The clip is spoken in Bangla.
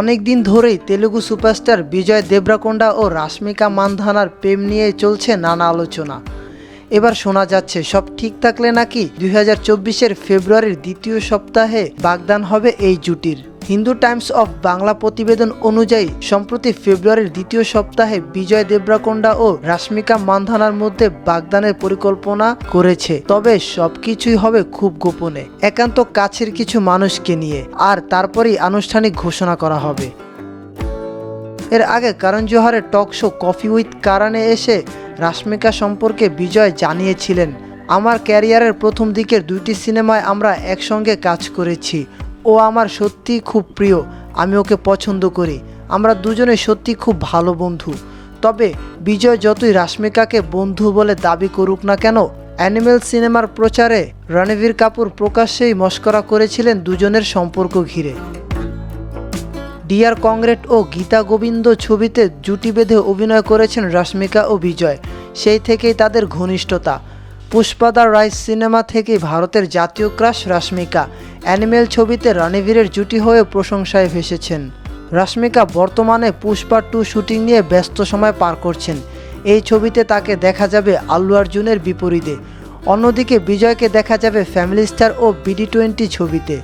অনেক দিন ধরেই তেলুগু সুপারস্টার বিজয় দেবরাকোন্ডা ও রাশ্মিকা মান্ধানার প্রেম নিয়ে চলছে নানা আলোচনা। এবার শোনা যাচ্ছে, সব ঠিক থাকলে নাকি দুই হাজার ফেব্রুয়ারির দ্বিতীয় সপ্তাহে বাগদান হবে এই জুটির। হিন্দু টাইমস অফ বাংলা প্রতিবেদন অনুযায়ী, সম্প্রতি ফেব্রুয়ারির দ্বিতীয় সপ্তাহে বিজয় দেবরাকোন্ডা ও রাশ্মিকা মান্ধানার মধ্যে বাগদানের পরিকল্পনা করেছে। তবে সবকিছুই হবে খুব গোপনে। একান্ত কাছের কিছু মানুষকে নিয়ে আর তারপরেই আনুষ্ঠানিক ঘোষণা করা হবে। এর আগে কারণ জোহারের টক শো কফি উইথ কারানে এসে রাশ্মিকা সম্পর্কে বিজয় জানিয়েছিলেন, আমার ক্যারিয়ারের প্রথম দিকের দুইটি সিনেমায় আমরা একসঙ্গে কাজ করেছি। ও আমার সত্যি খুব প্রিয়, আমি ওকে পছন্দ করি। আমরা দুজনে সত্যি খুব ভালো বন্ধু। তবে বিজয় যতই রাশ্মিকাকে বন্ধু বলে দাবি করুক না কেন, অ্যানিমেল সিনেমার প্রচারে রণবীর কাপুর প্রকাশ্যেই মস্করা করেছিলেন দুজনের সম্পর্ক ঘিরে। ডিয়ার কংগ্রেট ও গীতা গোবিন্দ ছবিতে জুটি বেঁধে অভিনয় করেছেন রশ্মিকা ও বিজয়। সেই থেকেই তাদের ঘনিষ্ঠতা। পুষ্পাদা রাইস সিনেমা থেকেই ভারতের জাতীয় ক্রাশ রাশ্মিকা, অ্যানিমেল ছবিতে রণবীরের জুটি হয়ে প্রশংসায় ভেসেছেন। রাশ্মিকা বর্তমানে পুষ্পা টু শুটিং নিয়ে ব্যস্ত সময় পার করছেন। এই ছবিতে তাকে দেখা যাবে আল্লু আর্জুনের বিপরীতে। অন্যদিকে বিজয়কে দেখা যাবে ফ্যামিলি স্টার ও বিডি টোয়েন্টি ছবিতে।